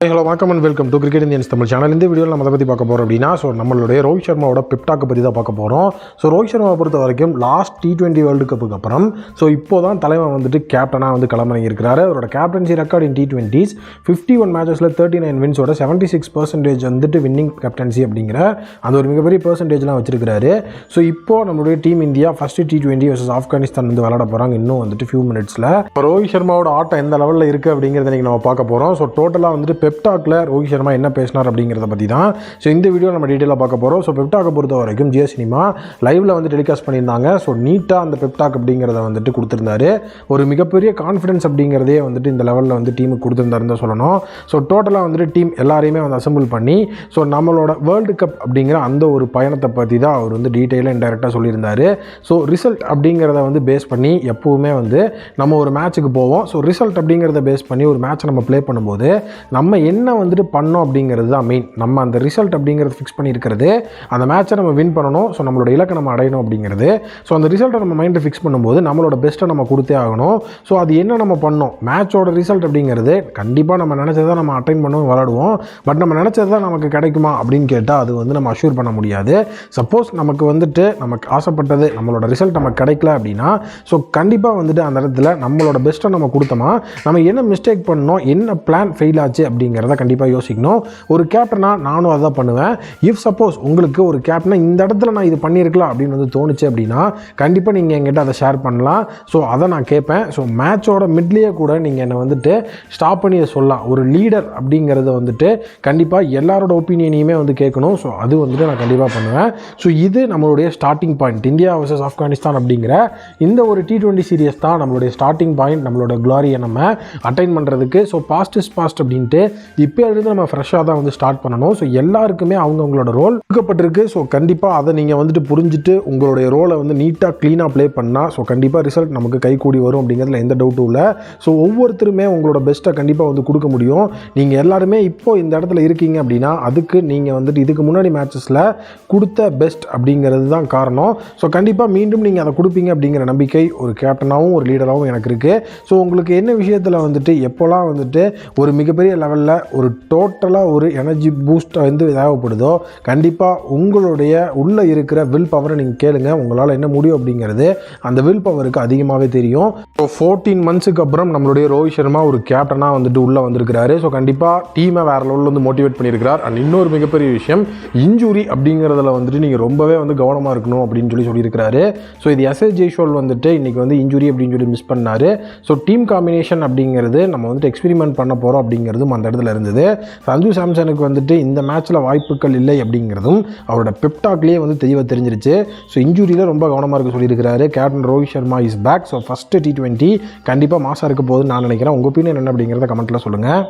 Hello வணக்கம் and welcome to cricket Indians Tamil channel இந்த வீடியோவில் நம்ம அதை பற்றி பார்க்க போகிறோம் அப்படின்னா ஸோ நம்மளுடைய ரோஹித் சர்மாவோட பிப்டாக்கை பற்றி தான் பார்க்க போகிறோம் ஸோ ரோஹித் சர்மாவை பொறுத்த வரைக்கும் லாஸ்ட் டி டுவெண்ட்டி வேர்ல்டு கப்புக்கு அப்புறம் ஸோ இப்போ தான் தலைவன் வந்துட்டு கேப்டனாக வந்து களமிறங்கி இருக்கிறாரு. அவரோட captaincy record in T twenties fifty one மேட்சஸில் thirty nine வின்ஸோட செவன்ட்டி சிக்ஸ் பர்சன்டேஜ் வந்துட்டு வின்னிங் கேப்டன்சி அப்படிங்கிற அந்த ஒரு மிகப்பெரிய பர்சன்டேஜ்லாம் வச்சிருக்காரு ஸோ இப்போ நம்மளுடைய team India first T twenty versus Afghanistan வந்து விளாட போகிறாங்க இன்னும் வந்துட்டு ஃபியூ மினிட்ஸில் இப்போ ரோஹித் சர்மாவோட ஆட்டம் எந்த லெவலில் இருக்குது அப்படிங்கிறத நீங்கள் நம்ம பார்க்க போகிறோம் ஸோ டோட்டலாக வந்துட்டு பெப்டாக்கில் ரோஹித் சர்மா என்ன பேசினார் அப்படிங்கிறத பற்றி தான். ஸோ இந்த வீடியோ நம்ம டீட்டெயிலாக பார்க்க போகிறோம் ஸோ பெப்டாக்கை பொறுத்த வரைக்கும் ஜியோ சினிமா லைவில் வந்து டெலிகாஸ்ட் பண்ணியிருந்தாங்க. ஸோ நீட்டாக அந்த பெப்டாக் அப்படிங்கிறத வந்துட்டு கொடுத்துருந்தாரு. ஒரு மிகப்பெரிய கான்ஃபிடன்ஸ் அப்படிங்கிறதே வந்துட்டு இந்த லெவலில் வந்து டீமுக்கு கொடுத்துருந்தாருன்னு தான் சொல்லணும். ஸோ டோட்டலாக வந்துட்டு டீம் எல்லாரையுமே வந்து அசம்பிள் பண்ணி ஸோ நம்மளோட வேர்ல்டு கப் அப்படிங்கிற அந்த ஒரு பயணத்தை பற்றி தான் அவர் வந்து டீட்டெயிலாக இன்டெரக்டாக சொல்லியிருந்தாரு. ஸோ ரிசல்ட் அப்படிங்கிறத வந்து பேஸ் பண்ணி எப்போவுமே வந்து நம்ம ஒரு மேட்ச்சுக்கு போவோம். ஸோ ரிசல்ட் அப்படிங்கிறத பேஸ் பண்ணி ஒரு மேட்ச்சை நம்ம ப்ளே பண்ணும்போது நம்ம என்ன வந்துட்டு பண்ணோம் அப்படிங்கிறது தான் மெயின் நம்ம அந்த ரிசல்ட் அப்படிங்கிறது ஃபிக்ஸ் பண்ணியிருக்கிறது அந்த மேட்ச்சை நம்ம வின் பண்ணணும் ஸோ நம்மளோட இலக்கை நம்ம அடையணும் அப்படிங்கிறது. ஸோ அந்த ரிசல்ட்டை நம்ம மைண்டில் ஃபிக்ஸ் பண்ணும்போது நம்மளோட பெஸ்ட்டை நம்ம கொடுத்தே ஆகணும். ஸோ அது என்ன நம்ம பண்ணோம்? மேட்சோட ரிசல்ட் அப்படிங்கிறது கண்டிப்பாக நம்ம நினச்சதை தான் நம்ம அட்டைன் பண்ணவும் விளாடுவோம் பட் நம்ம நினச்சது தான் நமக்கு கிடைக்குமா அப்படின்னு கேட்டால் அது வந்து நம்ம அஷ்யூர் பண்ண முடியாது. சப்போஸ் நமக்கு வந்துட்டு நமக்கு ஆசைப்பட்டது நம்மளோட ரிசல்ட் நமக்கு கிடைக்கல அப்படின்னா ஸோ கண்டிப்பாக வந்துட்டு அந்த இடத்துல நம்மளோட பெஸ்ட்டை நம்ம கொடுத்தோமா? நம்ம என்ன மிஸ்டேக் பண்ணோம்? என்ன பிளான் ஃபெயில் ஆச்சு அப்படின்னு அப்படிங்கிறத கண்டிப்பாக யோசிக்கணும். ஒரு கேப்டனாக நானும் அதை பண்ணுவேன். இஃப் சப்போஸ் உங்களுக்கு ஒரு கேப்டனாக இந்த இடத்துல நான் இது பண்ணியிருக்கலாம் அப்படின்னு வந்து தோணுச்சு அப்படின்னா கண்டிப்பாக நீங்கள் என்கிட்ட அதை ஷேர் பண்ணலாம். ஸோ அதை நான் கேட்பேன். ஸோ மேட்சோட மிட்லேயே கூட நீங்கள் என்னை வந்துட்டு ஸ்டாப் பண்ணி சொல்லலாம். ஒரு லீடர் அப்படிங்கிறத வந்துட்டு கண்டிப்பாக எல்லாரோட ஒப்பீனியனையுமே வந்து கேட்கணும். ஸோ அது வந்துட்டு நான் கண்டிப்பாக பண்ணுவேன். ஸோ இது நம்மளுடைய starting point India versus Afghanistan அப்படிங்கிற இந்த ஒரு டி டுவெண்ட்டி சீரியஸ் தான் நம்மளுடைய ஸ்டார்டிங் பாயிண்ட் நம்மளோட குளாரியை நம்ம அட்டைன் பண்ணுறதுக்கு ஸோ பாஸ்ட் இஸ் பாஸ்ட் அப்படின்ட்டு இப்போ நம்ம ஃப்ரெஷ்ஷாக தான் வந்து ஸ்டார்ட் பண்ணணும். ஸோ எல்லாருக்குமே அவங்கவுங்களோட ரோல் கொடுக்கப்பட்டிருக்கு. ஸோ கண்டிப்பாக அதை நீங்கள் வந்துட்டு புரிஞ்சுட்டு உங்களுடைய ரோலை வந்து நீட்டாக க்ளீனாக ப்ளே பண்ணால் ஸோ கண்டிப்பாக ரிசல்ட் நமக்கு கை கூடி வரும் அப்படிங்கிறதுல எந்த டவுட்டும் இல்லை. ஸோ ஒவ்வொருத்தருமே உங்களோட பெஸ்ட்டை கண்டிப்பாக வந்து கொடுக்க முடியும். நீங்கள் எல்லாருமே இப்போ இந்த இடத்துல இருக்கீங்க அப்படின்னா அதுக்கு நீங்கள் வந்துட்டு இதுக்கு முன்னாடி மேட்சஸில் கொடுத்த பெஸ்ட் அப்படிங்கிறது தான் காரணம். ஸோ கண்டிப்பாக மீண்டும் நீங்கள் அதை கொடுப்பீங்க அப்படிங்கிற நம்பிக்கை ஒரு கேப்டனாகவும் ஒரு லீடராகவும் எனக்கு இருக்குது ஸோ உங்களுக்கு என்ன விஷயத்தில் வந்துட்டு எப்போல்லாம் வந்துட்டு ஒரு மிகப்பெரிய லெவலில் ஒரு டோட்டலாக ஒரு எனர்ஜி பூஸ்ட் வந்து தேவைப்படுதோ கண்டிப்பாக உங்களுடைய உள்ளே இருக்கிற வில் பவரை நீங்கள் கேளுங்க. உங்களால் என்ன முடியும் அப்படிங்கிறது அந்த வில் பவருக்கு அதிகமாகவே தெரியும். ஸோ ஃபோர்டீன் மந்த்ஸுக்கு அப்புறம் நம்மளுடைய ரோஹித் சர்மா ஒரு கேப்டனாக வந்துட்டு உள்ளே வந்திருக்கிறாரு. ஸோ கண்டிப்பாக டீமை வேறு லெவலில் வந்து மோட்டிவேட் பண்ணியிருக்கிறார். அண்ட் இன்னொரு மிகப்பெரிய விஷயம் இன்ஜுரி அப்படிங்கிறதுல வந்துட்டு நீங்கள் ரொம்பவே வந்து கவனமாக இருக்கணும் அப்படின்னு சொல்லி சொல்லியிருக்கிறாரு. ஸோ இது எஸ்எஸ் ஜெய்ஷோல் வந்துட்டு இன்றைக்கி வந்து இன்ஜுரி அப்படின்னு சொல்லி மிஸ் பண்ணார். ஸோ டீம் காம்பினேஷன் அப்படிங்கிறது நம்ம வந்துட்டு எக்ஸ்பெரிமெண்ட் பண்ண போகிறோம் அப்படிங்கிறதும் அந்த இடத்துல இருந்தது. சஞ்சு சாம்சனுக்கு வந்துட்டு இந்த மேட்ச்சில் வாய்ப்புகள் இல்லை அப்படிங்கிறதும் அவரோட பெப்டாக்லேயே வந்து தெளிவாக தெரிஞ்சிருச்சு. ஸோ இன்ஜுரியில் ரொம்ப கவனமாக இருக்க சொல்லியிருக்கிறாரு. Captain Rohit Sharma is back so first T twenty கண்டிப்பாக மாசாக இருக்க போகுதுன்னு நான் நினைக்கிறேன். உங்கள் ஒப்பீனியன் என்ன அப்படிங்கிறத கமெண்ட்டில் சொல்லுங்கள்